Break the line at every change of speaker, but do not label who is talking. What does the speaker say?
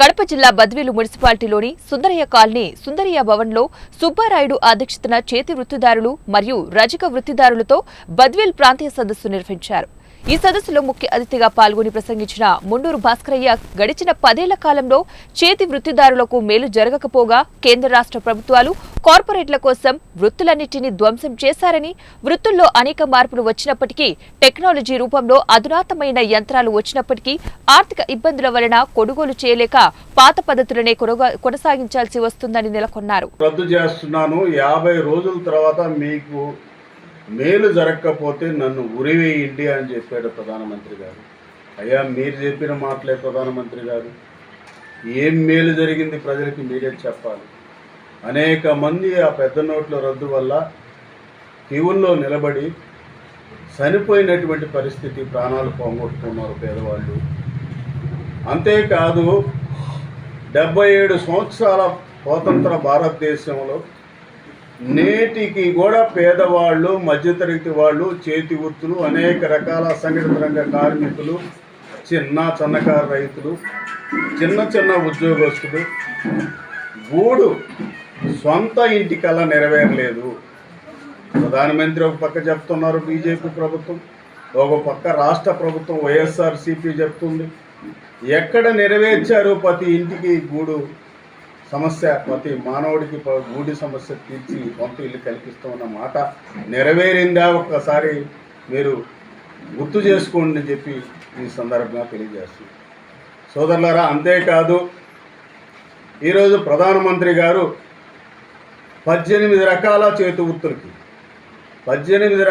కడప జిల్లా బద్వేలు మున్సిపాలిటీలోని సుందరయ్య కాలనీ సుందరయ్య భవన్లో సుబ్బారాయుడు అధ్యక్షతన చేతి వృత్తిదారులు మరియు రజక వృత్తిదారులతో బద్వేల్ ప్రాంతీయ సదస్సు నిర్వహించారు. ఈ సదస్సులో ముఖ్య అతిథిగా పాల్గొని ప్రసంగించిన ముండూరు భాస్కరయ్య గడిచిన పదేళ్ళ కాలంలో చేతి వృత్తిదారులకు మేలు జరగకపోగా కేంద్ర రాష్ట్ర ప్రభుత్వాలు కార్పొరేట్ల కోసం వృత్తులన్నింటినీ ధ్వంసం చేశారని వృత్తుల్లో అనేక మార్పులు వచ్చినప్పటికీ టెక్నాలజీ రూపంలో అధునాతమైన యంత్రాలు వచ్చినప్పటికీ ఆర్థిక ఇబ్బందుల వలన కొనుగోలు చేయలేక పాత పద్ధతులనే కొనగా- కొనసాగించాల్సి వస్తుందని నెలకొన్నారు.
రద్దు చేస్తున్నాను. యాభై రోజుల తర్వాత మీకు మేలు జరగకపోతే నన్ను ఉరివేయండి అని చెప్పాడు ప్రధానమంత్రి గారు. అయ్యా మీరు చెప్పిన మాటలే ప్రధానమంత్రి గారు. ఏం మేలు జరిగింది ప్రజలకి మీరే చెప్పాలి. అనేక మంది ఆ పెద్ద నోట్ల రద్దు వల్ల క్యూల్లో నిలబడి చనిపోయినటువంటి పరిస్థితి ప్రాణాలు పోగొట్టుకున్నారు పేదవాళ్ళు. అంతేకాదు డెబ్బై ఏడు సంవత్సరాల స్వతంత్ర భారతదేశంలో నేటికి కూడా పేదవాళ్ళు మధ్యతరగతి వాళ్ళు చేతి వృత్తులు అనేక రకాల సంఘటిత రంగ కార్మికులు చిన్న సన్నకారు రైతులు చిన్న చిన్న ఉద్యోగస్తులు గూడు సొంత ఇంటి కళ నెరవేరలేదు. ప్రధానమంత్రి ఒక పక్క చెప్తున్నారు బీజేపీ ప్రభుత్వం ఒక పక్క రాష్ట్ర ప్రభుత్వం వైఎస్ఆర్సీపీ చెప్తుంది. ఎక్కడ నెరవేర్చారు ప్రతి ఇంటికి గూడు? సమస్య ప్రతి మానవుడికి ప- గూడి సమస్య తీర్చి సొంత ఇల్లు కల్పిస్తామన్న మాట నెరవేరిందా ఒక్కసారి మీరు గుర్తు చేసుకోండి అని చెప్పి ఈ సందర్భంగా తెలియజేస్తుంది సోదరులారా అంతేకాదు ఈరోజు ప్రధానమంత్రి గారు పద్దెనిమిది రకాల చేతి వృత్తులకి పద్దెనిమిది